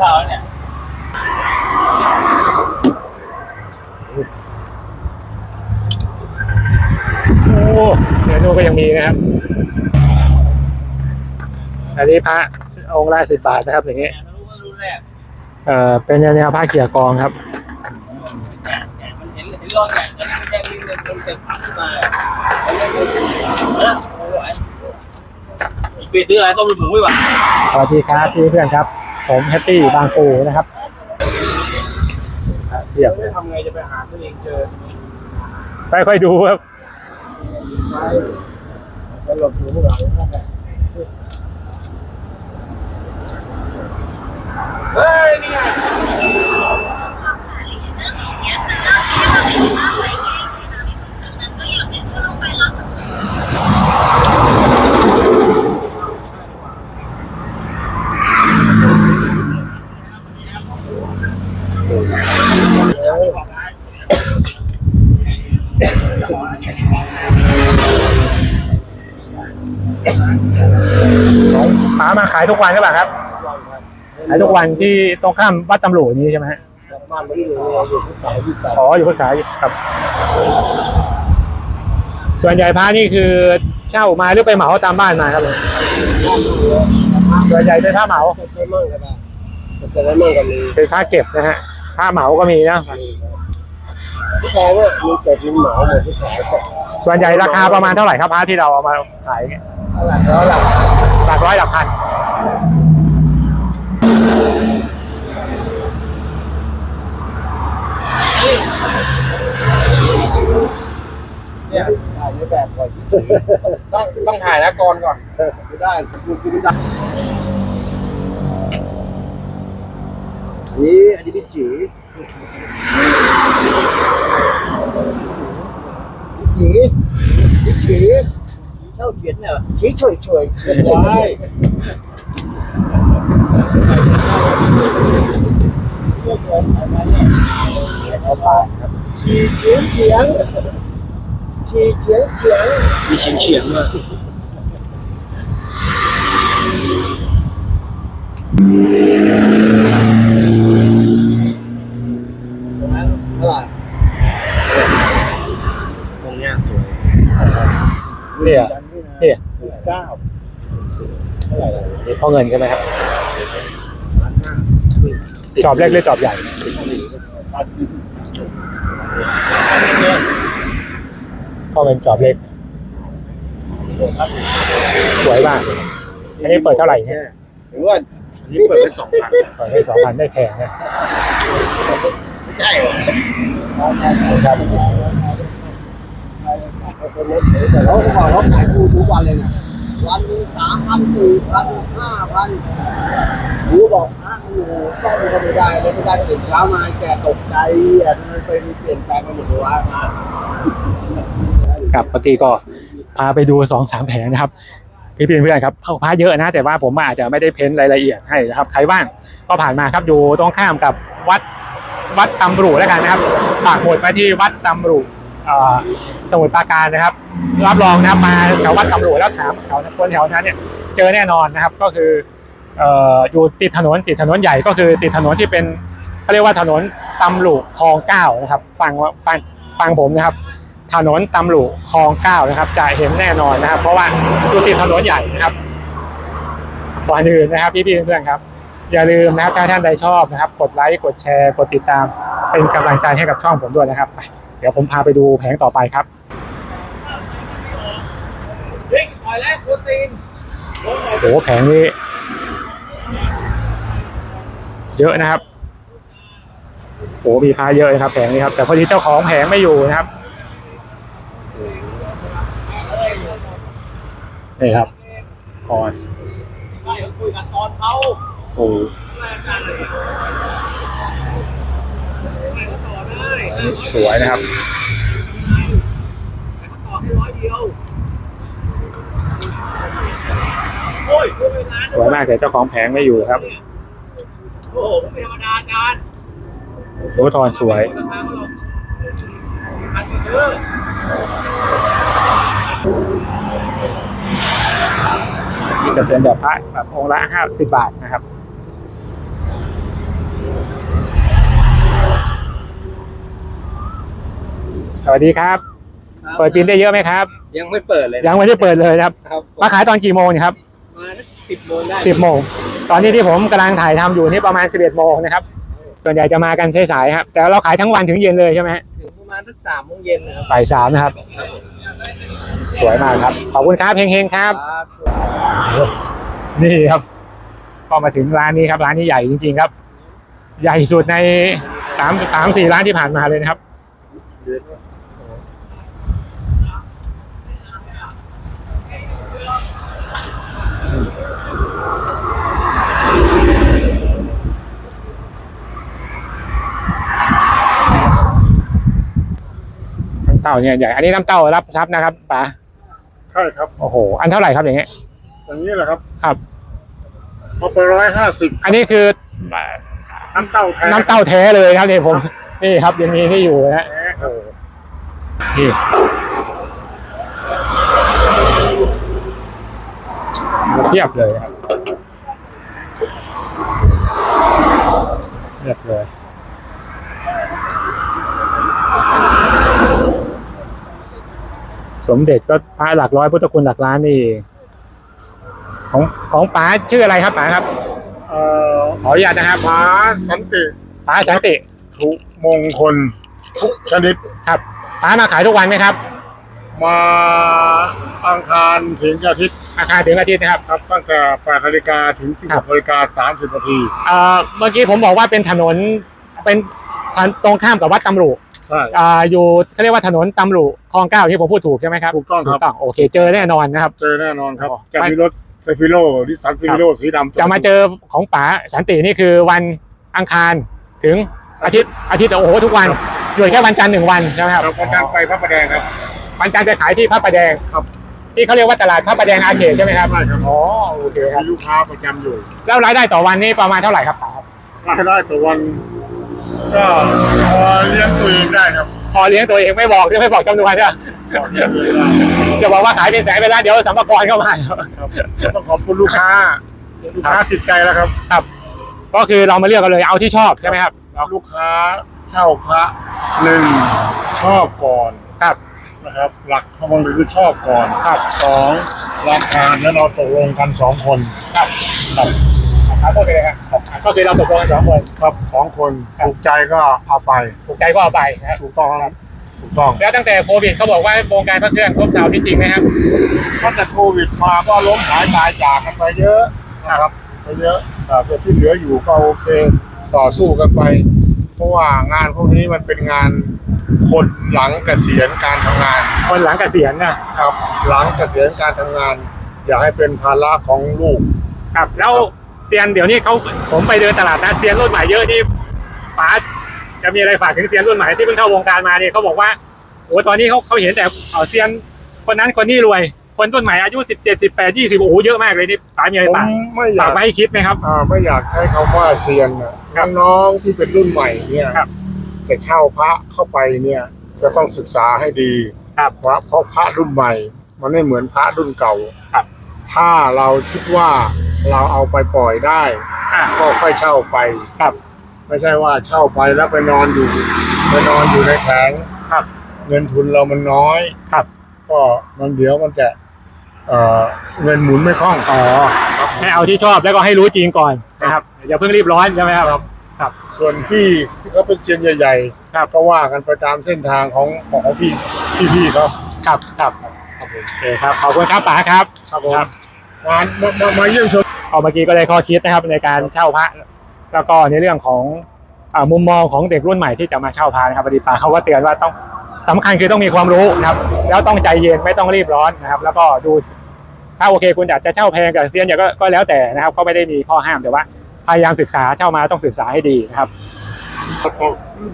ข้าวเนี่ยโอ้เนื้อนูก็ยังมีนะครับ อันนี้พระองค์ละสิบบาทนะครับอย่างเงี้ยเอ่อเป็นแนวพระเขี่ยกองครับไปซื้ออะไรต้มหมูไม่หวาสวัสดีครับพี่เพื่อนครับ ผมแฮปปี้บางปูนะครับเทียบทำไงจะไปหาตัวเองเจอไปค่อยดูครับไปหลบอยู่ข้างหลังเฮ้ยนี่ไง หามาขายทุกวันหรือเปล่าครับ ขายทุกวันที่ตรงข้ามวัดตำรวจนี้ใช่ไหมฮะบ้านไม่ได้อยู่อยู่ที่สายที่แปดอ๋ออยู่ภาษาครับ ส่วนใหญ่พระนี่คือเช่ามาหรือไปเหมาตามบ้านมาครับผมส่วนใหญ่เป็นผ้าเหมาจะมั่งก็ได้จะได้มั่งกันเลยเป็นผ้าเก็บนะฮะผ้าเหมาก็มีนะที่แปลว่ามีแต่ดินเหมาหมดที่ขายก็ส่วนใหญ่ราคาประมาณเท่าไหร่ครับพระที่เราเอามาขายเนี่ยหลักแล้วหลักหลัก ร้อยหลักพันเนี่ยถ่ายในแบบก่อนต้องต้องถ่ายนะก่อนก่อนไม่ได้คุณคุณไม่ได้นี่อันนี้พี่จีพี่จีพี่จี เช่าเขียนเนี่ยชี้ช่วยช่วยว้ายเอาไปครับฉีเฉียงเฉียงฉีเฉียงเฉียงมีเฉียงเฉียงด้วยตรงนั้นเท่าไหร่ตรงเนี้ยสวยเนี่ย เนี่ยเก้าเท่าไหร่ล่ะนี่พ่อเงินใช่ไหมครับ จอบเล็กหรือจอบใหญ่ พ่อเงินจอบเล็ก สวยมาก อันนี้เปิดเท่าไหร่เนี่ย หรือว่าอันนี้เปิดไปสองพันเปิดได้สองพันได้แพงนะไม่ใช่เหรอ ครับแต่เราบอกเราขายทูทุกวันเลยนะวันนึงสามพันสี่พันห้าพันรือบอกอะอยู่ต้องก็ไม่ได้เลยไม่ได้ตื่นเช้ามาแกตกใจอะมันเป็นเปลี่ยนแปลงไปหมดเลยว่ากับปกติก็พาไปดูสองสามแผงนะครับพี่พี่เพื่อนครับพระเยอะนะ แต่ว่าผมอาจจะไม่ได้เพ้นรายละเอียดให้นะครับ ใครว่างก็ผ่านมาครับอยู่ตรงข้ามกับวัดวัดตำรุแล้วกันนะครับปากหมดไปที่วัดตำรุเอ่อ สมุทรปราการนะครับ รับรองนะครับมาแถววัดตำรุแล้วถามแถวคนแถวนั้นเนี่ยเจอแน่นอนนะครับก็คืออยู่ติดถนนติดถนนใหญ่ก็คือติดถนนที่เป็นเขาเรียกว่าถนนตำรุคลองเก้านะครับฟังว่าฟังฟังผมนะครับ ถนนตำรุคลองเก้านะครับ จะเห็นแน่นอนนะครับ เพราะว่าอยู่ติดถนนใหญ่นะครับก่อนอื่นนะครับพี่ๆเพื่อนๆครับ อย่าลืมนะครับถ้าท่านใดชอบนะครับ กดไลค์กดแชร์ กดติดตามเป็นกำลังใจให้กับช่องผมด้วยนะครับไป ดี๋ยวผมพาไปดูแผงต่อไปครับเฮ้ยปล่อยแล้วโปรตีนโอ้โหแผงนี้ เยอะนะครับโอ้โหมีพาเยอะนะครับ แผงนี้ครับ แต่พอดีเจ้าของแผงไม่อยู่นะครับนี่ครับก่อนใช่คุยโอ้ สวยนะครับสวยมากแต่เจ้าของแผงไม่อยู่ครับ โอ้โหไม่ธรรมดาจานโสธรสวยราคาเขาหรอกอันที่ซื้อนี่จะเป็นแบบพระแบบองค์ละห้าสิบบาทนะครับ สวัสดีครับ เปิดบินได้เยอะไหมครับ ยังไม่เปิดเลยนะยังไม่ได้เปิดเลยนะครับ ครับมาขายตอนกี่โมงเนี่ยครับมาสิบโมงได้สิบโมง ตอนนี้ที่ผมกำลังถ่ายทำอยู่นี่ประมาณสิบเอ็ดโมงนะครับ ส่วนใหญ่จะมากันสายๆครับ แต่เราขายทั้งวันถึงเย็นเลยใช่ไหมฮะถึงประมาณสักสามโมงเย็นนะครับบ่ายสามนะครับ สวยมากครับ ขอบคุณครับเฮงๆครับ ครับนี่ครับก็มาถึงร้านนี้ครับ ร้านนี้ใหญ่จริงๆครับ ใหญ่สุดในสามสามสี่ร้านที่ผ่านมาเลยนะครับน้ำเต้าเนี่ยใหญ่ อันนี้น้ำเต้ารับทรัพย์นะครับป๋าใช่ครับ โอ้โห อันเท่าไหร่ครับอย่างเงี้ย อย่างนี้แหละครับครับ เอาไปร้อยห้าสิบอันนี้คือน้ำเต้าแท้น้ำเต้าแท้เลยครับนี่ผม นี่ครับยังมีนี่อยู่นะฮะแท้ครับนี่ เทียบเลยครับเทียบเลยสมเด็จก็พระหลักร้อยพุทธคุณหลักล้านนี่เองของของป๋าชื่ออะไรครับป๋าครับเอ่อขออนุญาตนะครับหมาสันติป๋าสันติ ทุกมงคลทุกชนิดครับป๋ามาขายทุกวันไหมครับ มาอังคารถึงอาทิตย์อาคารถึงอาทิตย์นะครับครับตั้งแต่8นาฬิกาถึงครับ16นาฬิกา30นาทีเอ่อเมื่อกี้ผมบอกว่าเป็นถนนเป็นทางตรงข้ามกับวัดตำรุใช่อ่าอยู่เขาเรียกว่าถนนตำรุคลองเก้าที่ผมพูดถูกใช่ไหมครับถูกต้องครับต้องโอเคเจอแน่นอนนะครับ เจอแน่นอนครับอ๋อจะมีรถเซฟิโลดิสันเซฟิโลสีดำจะมาเจอของป๋าสันตินี่คือวันอังคารถึงอาทิตย์อาทิตย์โอ้โหทุกวันหยุดแค่วันจันทร์หนึ่งวันใช่ไหมครับเราประการไปพระประแดงครับ วันจันทร์จะขายที่พระประแดงครับ ที่เขาเรียกว่าตลาดพระประแดงอาเขตใช่ไหมครับใช่ครับ อ๋อโอเคครัมีบลูกค้าประจำอยู่แล้วรายได้ต่อวันนี่ประมาณเท่าไหร่ครับป๋ารายได้ต่อวันก็พอเลี้ยงตัวเองได้ครับพอเลี้ยงตัวเองไม่บอกไม่บอกจำนวนใช่ไหมพอเลี้ยงตัวเองได้จะบอกว่าขายเป็นแสนไปแล้วเดี๋ยวสัมภาระเข้ามาครับต้องขอบคุณลูกค้า ลูกค้าติดใจแล้วครับ ครับ ก็คือเรามาเลือกกันเลยเอาที่ชอบใช่ไหมครับ ลูกค้าเช่าพระหนึ่งชอบก่อน ครับนะครับ หลักข้อมูลคือชอบก่อนครับสองราคาแล้วเราตกลงกันสองคนครับครับขายหมดไปเลยครับก็คือเราตกลงกันสองคนครับสองคนถูกใจก็เอาไป ถูกใจก็เอาไปนะครับถูกต้องครับถูกต้อง แล้วตั้งแต่โควิดเขาบอกว่าโครงการพระเครื่องซบเซาที่จริงไหมครับตั้งแต่โควิดมาก็ล้มหายตายจากกันไปเยอะนะครับไปเยอะแต่ที่เหลืออยู่ก็โอเค ต่อสู้กันไป เพราะว่างานพวกนี้มันเป็นงานคนหลังเกษียณการทำงานคนหลังเกษียณนะครับ หลังเกษียณการทำงาน อย่าให้เป็นภาระของลูก ครับแล้วเซียนเดี๋ยวนี้เขาผมไปเดินตลาดนะเซียนรุ่นใหม่เยอะที่ป๋าจะมีอะไรฝากถึงเซียนรุ่นใหม่ที่เพิ่งเข้าวงการมาเนี่ยเขาบอกว่าโอ้ตอนนี้เขาเขาเห็นแต่เอ่อเซียนคนนั้นคนนี้รวย คนรุ่นใหม่อายุสิบเจ็ดสิบแปดยี่สิบโอ้โหเยอะมากเลยนี่ป๋ามีอะไรผมฝากไม่อากฝายกไว้ให้คิดไหมครับ อ่าไม่อยากใช้คำว่าเซียนนะครับ น้องๆที่เป็นรุ่นใหม่เนี่ย ครับ จะเช่าพระเข้าไปเนี่ยจะต้องศึกษาให้ดีครับเพราะเพราะพระรุ่นใหม่ มันไม่เหมือนพระรุ่นเก่าครับ ถ้าเราคิดว่าเราเอาไปปล่อยได้อ่าก็ค่อยเช่าไปครับ ไม่ใช่ว่าเช่าไปแล้วไปนอนอยู่ไปนอนอยู่ในแผงครับ เงินทุนเรามันน้อยครับ ก็มันเดี๋ยวมันจะเอ่อเงินหมุนไม่คล่องอ๋อให้เอาที่ชอบแล้วก็ให้รู้จริงก่อนนะครับอย่าเพิ่งรีบร้อนใช่ไหมครับ ครับ ส่วนพี่ที่เขาเป็นเชียนใหญ่ๆครับก็ว่ากันไปตามเส้นทางของของพี่พี่พี่เขาครับครับโอเคครับขอบคุณครับป๋าครับครับผมมามามามาเยี่ยมชมเอาเมื่อกี้ก็ได้ข้อคิดนะครับในการเช่าพระแล้วก็ในเรื่องของอ่ามุมมองของเด็กรุ่นใหม่ที่จะมาเช่าพระนะครับพอดีป๋าเขาก็เตือนว่าต้องสำคัญคือต้องมีความรู้นะครับ แล้วต้องใจเย็นไม่ต้องรีบร้อนนะครับ แล้วก็ดูถ้าโอเคคุณอยากจะเช่าแพงกับเซียนเนี่ยก็ก็แล้วแต่นะครับก็ไม่ได้มีข้อห้ามแต่ว่า พยายามศึกษาเช่ามาต้องศึกษาให้ดีนะครับ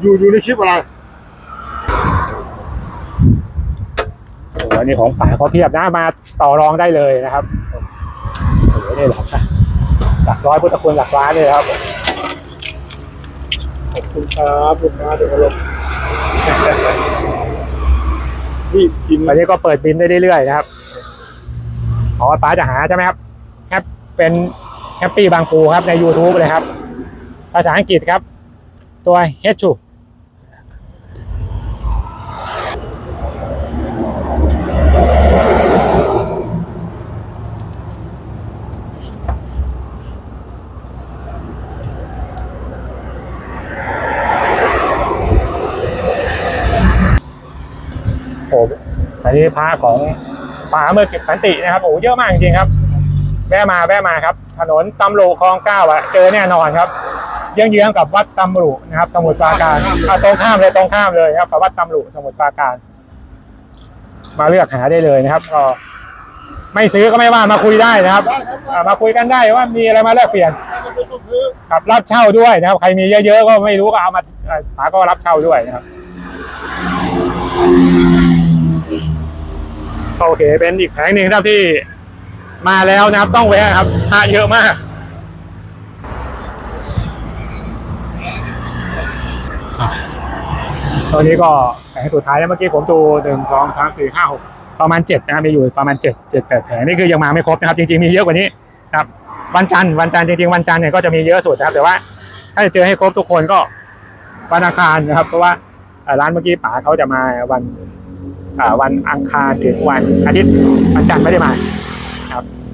อยู่อยู่ในคลิปอะไรโอ้โหอันนี้ของป๋าเขาเทียบนะมาต่อรองได้เลยนะครับโอ้โหนี่แหละครับหลักร้อยพุทธคุณหลักล้านเลยครับขอบคุณครับลูกค้าที่เคารพนี่กินวันนี้ก็เปิดบินได้เรื่อยๆนะครับขอป้าจะหาใช่ไหมครับแฮปเป็น แฮปปี้บางปูครับใน YouTube เลยครับ ภาษาอังกฤษครับ ตัวเฮชูผมอันนี้พระของป่าเมื่อเก็บสันตินะครับโอ้เยอะมากจริงครับ แวะมาแวะมาครับ ถนนตำรุคลองเก้าอะเจอแน่นอนครับเยื้องๆกับวัดตำรุนะครับ สมุทรปราการตรงข้ามเลยตรงข้ามเลยครับกับวัดตำรุสมุทรปราการ มาเลือกหาได้เลยนะครับก็ไม่ซื้อก็ไม่ว่ามาคุยได้นะครับมาคุยกันได้ว่ามีอะไรมาแลกเปลี่ยนครับรับเช่าด้วยนะครับ ใครมีเยอะๆก็ไม่รู้ก็เอามาเอ่อป๋าก็รับเช่าด้วยนะครับโอเค เป็นอีกแผงหนึ่งครับที่ มาแล้วนะครับต้องแวะครับพระเยอะมาก ตอนนี้ก็แผงสุดท้ายแล้วเมื่อกี้ผมดูหนึ่งสองสามสี่ห้าหกประมาณเจ็ดนะครับมีอยู่ประมาณเจ็ดเจ็ดแปดแผงนี่คือยังมาไม่ครบนะครับ จริงๆมีเยอะกว่านี้นะครับ วันจันทร์วันจันทร์จริงๆวันจันทร์เนี่ยก็จะมีเยอะสุดนะครับ แต่ว่าถ้าจะเจอให้ครบทุกคนก็วันอังคารนะครับ เพราะว่าร้านเมื่อกี้ป๋าเขาจะมาวันวันอังคารถึงวันอาทิตย์วันจันทร์ไม่ได้มา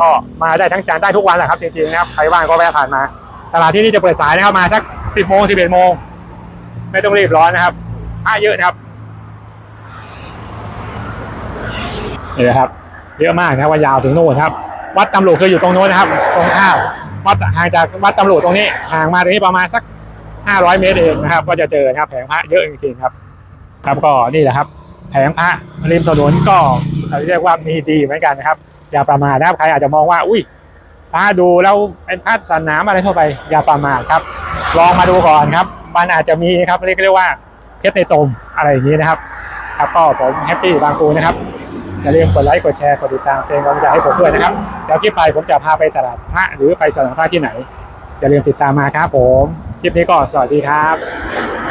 ก็มาได้ทั้งจันได้ทุกวันแหละครับจริงๆนะครับใครว่างก็แวะผ่านมา ตลาดที่นี่จะเปิดสายนะครับมาสักสิบโมงสิบเอ็ดโมงไม่ต้องรีบร้อนนะครับผ้าเยอะนะครับนี่นะครับ เยอะมากนะว่ายาวถึงโน่นครับ วัดตำรวจคืออยู่ตรงโน้นนะครับ ตรงข้ามวัดห่างจากวัดตำรวจตรงนี้ห่างมาตรงนี้ประมาณสัก500เมตรเองนะครับ ก็จะเจอนะครับแผงพระเยอะจริงๆครับ ครับก็นี่แหละครับ แผงพระริมถนนก็เรียกว่ามีดีเหมือนกันนะครับ อย่าประมาทนะครับใครอาจจะมองว่า อุ้ยพระดูแล้วเป็นพระสนามอะไรทั่วไป อย่าประมาทครับ ลองมาดูก่อนครับ มันอาจจะมีครับเรียกเรียกว่าเพชรในตมอะไรอย่างนี้นะครับ ครับก็ผมแฮปปี้บางปูนะครับอย่าลืมกดไลค์กดแชร์กดติดตามเป็นกำลังใจให้ผมด้วยนะครับเดี๋ยวคลิปไปผมจะพาไปตลาดพระหรือไปสถานพระที่ไหนอย่าลืมติดตามมาครับผมคลิปนี้ก็สวัสดีครับ